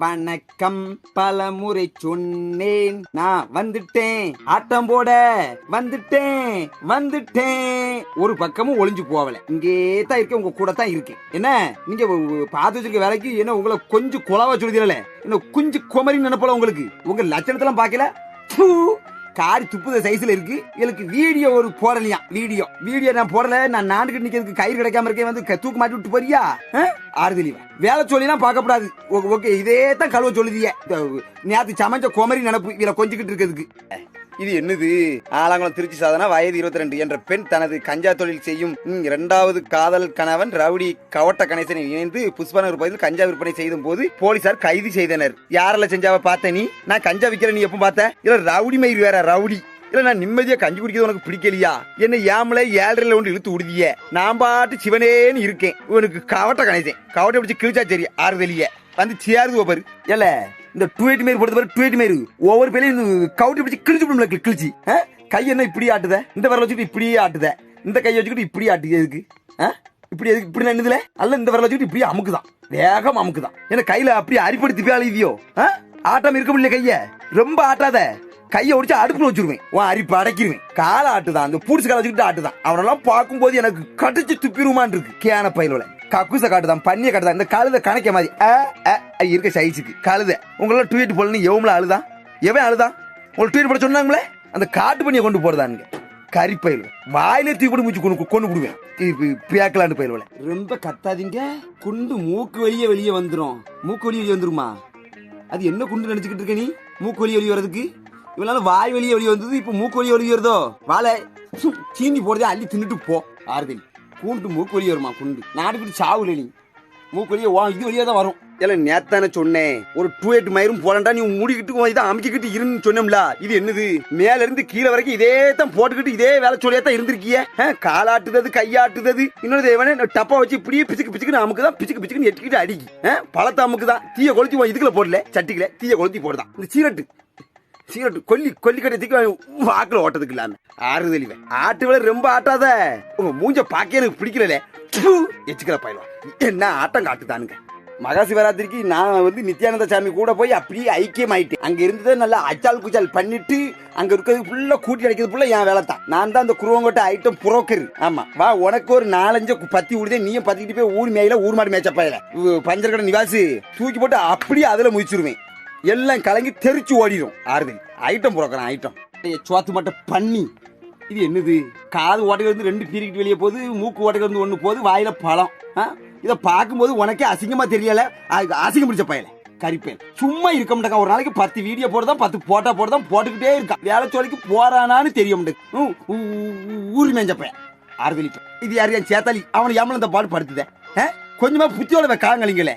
வணக்கம். பலமுறை சொன்னேன். நான் வந்துட்டேன். ஆட்டம் போட வந்துட்டேன். வந்துட்டேன். ஒரு பக்கமும் ஒளிஞ்சு போவல இங்கே தான் இருக்கேன். உங்க கூட தான் இருக்கேன். என்ன? நீங்க பார்த்து வச்சிருக்க வேலைக்கு என்ன உங்களை கொஞ்சம் குலவா சொல்லுதீங்களே என்ன குஞ்சு குமரி நினைப்பல உங்களுக்கு? உங்க லட்சணத்தெல்லாம் பார்க்கல? காரி துப்புத சைஸ்ல இருக்கு. எனக்கு வீடியோ ஒரு போடலையா? வீடியோ வீடியோ நான் போடல. நான் நாண்டுக்கு நிக்கிறதுக்கு கயிறு கிடைக்காம இருக்கேன். வந்து க- தூக்கு மாட்டி விட்டு போறியா? ஆறுதலி வேலை சொல்லிலாம் பார்க்கக்கூடாது ஓ- ஓகே. இதே தான் கழுவ சொல்லுதிய. நேற்று சமைச்ச குமரி நினப்பு இதில் கொஞ்சிக்கிட்டு இருக்கிறதுக்கு. இது என்னது? ஆலங்குளம் திருச்சி சாதனா வயது இருபத்தி ரெண்டு என்ற பெண் தனது கஞ்சா தொழில் செய்யும் இரண்டாவது காதல் கணவன் ரவுடி கவட்ட கணேசனை இணைந்து புஷ்பநகர் பகுதியில் கஞ்சா விற்பனை செய்தும் போது போலீசார் கைது செய்தனர். யாரெல்லாம் செஞ்சாவ பார்த்த நீ? நான் கஞ்சா விற்கிற நீ எப்போ பார்த்த? இல்ல ரவுடி மயிர் வேற ரவுடி. இல்ல நான் நிம்மதியா கஞ்சி குடிக்கிறது உனக்கு பிடிக்கலையா? என்ன ஏமல ஏழரைல ஒன்று இழுத்து விடுதிய நான் பாட்டு சிவனேன்னு இருக்கேன். உனக்கு கவட்ட கணேசன். கவட்டை பிடிச்சி கிழிச்சா சரி ஆறுதலியே. வந்து சேருது பாரு. இல்ல இந்த டுவேட் மாரி போடுறது பாரு டுவேட் மாரி ஒவ்வொரு பேரையும் கவுட்டி பிடிச்சி கிழிச்சு விடும்ல கிழிச்சு. கை என்ன இப்படி ஆட்டுத? இந்த வரல வச்சுக்கிட்டு இப்படியே ஆட்டுத? இந்த கையை வச்சுக்கிட்டு இப்படி ஆட்டுது எதுக்கு? ஆ? இப்படி எதுக்கு? இப்படி நின்னுதுல அல்ல இந்த வரல வச்சுக்கிட்டு இப்படி அமுக்குதான். வேகம் அமுக்குதான். என்ன கையில அப்படி அரிப்படுத்தி பேழியோ ஆட்டம் இருக்க முடியல கைய. ரொம்ப ஆட்டாத. கையை ஒடிச்சு அடுப்புல வச்சிருவேன். உன் அரிப்பு அடைக்கிருவேன். காலை ஆட்டுதான். அந்த பூடிச்சு காலை வச்சுக்கிட்டு ஆட்டுதான். அவனெல்லாம் பார்க்கும்போது எனக்கு கடிச்சு துப்பிடுமான் இருக்கு கேன பயிலோட கக்குச காட்டுதான். பண்ணிய காட்டுதான். இந்த கழுத கணக்க மாதிரி. இருக்க சைஸுக்கு கழுத. உங்களெல்லாம் ட்வீட் போடணும் எவ்வளோ அழுதான் எவன் அழுதான் உங்களுக்கு ட்வீட் போட சொன்னாங்களே? அந்த காட்டு பண்ணியை கொண்டு போறதானுங்க. கறிப்பயில் வாயிலே தூக்கி கூட மூச்சு கொண்டு கொண்டு விடுவேன். பேக்கலாண்டு பயில்வல ரொம்ப கத்தாதீங்க. குண்டு மூக்கு வெளியே வெளியே வந்துடும் மூக்கு வெளியே வெளியே வந்துருமா? அது என்ன குண்டு நினைச்சுக்கிட்டு இருக்க நீ? மூக்கு வெளியே வெளியே வர்றதுக்கு? இவனால வாய் வெளியே வெளியே வந்தது? இப்ப மூக்கு வெளியே வெளியே வருதோ வாழை. சீனி போடுறதே அள்ளி தின்னுட்டு போ ஆறுதல். கூண்டு மூக்கு வெளியே வருமா? குண்டு. நாட்டுக்கிட்டு சாவுல நீ. மூக்கு வெளியே வா இது வெளியே தான் வரும். இல்ல நேத்தானே சொன்னேன். ஒரு டூ எயிட் மயிரும் போலண்டா நீ மூடிக்கிட்டு இதை அமைக்கிட்டு இருன்னு சொன்னோம்ல. இது என்னது? மேல இருந்து கீழே வரைக்கும் இதே தான் போட்டுக்கிட்டு இதே வேலை சொல்லியே தான் இருந்திருக்கிய காலாட்டுறது கையாட்டுறது இன்னொரு தேவனே டப்பா வச்சு இப்படியே பிச்சுக்கு பிச்சுக்குன்னு அமுக்கு தான் பிச்சுக்கு பிச்சுக்குன்னு எட்டிக்கிட்டு அடிக்கி. பழத்தை அமுக்கு தான் தீய கொளுத்தி இதுக்குள்ள போடல சட்டிக்கல தீய கொளுத்தி போடுதான். இந்த சீரட்டு. சீரட்டு கொல்லி கொல்லி கட்டி தூக்கி வாக்குல ஓட்டதுக்கு இல்லாம ஆறுதலிவன் ஆட்டு வேலை ரொம்ப ஆட்டாத. உங்க மூஞ்ச பாக்க எனக்கு பிடிக்கல எச்சுக்கிற பயிலும் என்ன ஆட்டம் காட்டுதானுங்க. மகா சிவராத்திரிக்கு நான் வந்து நித்யானந்த சாமி கூட போய் அப்படியே ஐக்கியம் ஆயிட்டேன். அங்க இருந்ததை நல்லா அச்சால் குச்சால் பண்ணிட்டு அங்க இருக்கிறது ஃபுல்லா கூட்டி அடைக்கிறது ஃபுல்லா என் வேலை தான் நான் தான் அந்த குருவங்கோட்டை ஐட்டம் புரோக்கர். ஆமா. வா உனக்கு ஒரு நாலஞ்சு பத்தி விடுதே நீயும் பத்திக்கிட்டு போய் ஊர் மேயில ஊர் மாடு மேய்ச்சப்பாயில பஞ்சர் கடை நிவாசு. தூக்கி போட்டு அப்படியே அதுல முடிச்சிருவேன் எல்லாம் கலங்கி தெரிச்சு ஓடிடும் ஆறுதல் ஐட்டம் புறக்கிறேன் ஐட்டம் சோத்து மட்டும் பண்ணி. இது என்னது? காது ஓட்டையிலிருந்து ரெண்டு பீரிக்கிட்டு வெளியே போகுது மூக்கு ஓட்டையில ஒன்று போகுது வாயில பழம். ஆ? இதை பார்க்கும்போது உனக்கே அசிங்கமாக தெரியல. அது அசிங்கம் பிடிச்ச பயலை கரிப்பேன். சும்மா இருக்க மாட்டேங்க ஒரு நாளைக்கு பத்து வீடியோ போடுதான் பத்து போட்டா போடுதான் போட்டுக்கிட்டே இருக்கான் வேலை சோழிக்கு போறானான்னு தெரிய மாட்டேங்க ஊர் மேஞ்சப்பேன் பையன். ஆறுதலிப்பேன் இது யார் என் சேத்தாலி அவனை எம்மளம் இந்த பாடு படுத்துதேன் கொஞ்சமா புத்தியோட காங்கலிங்களே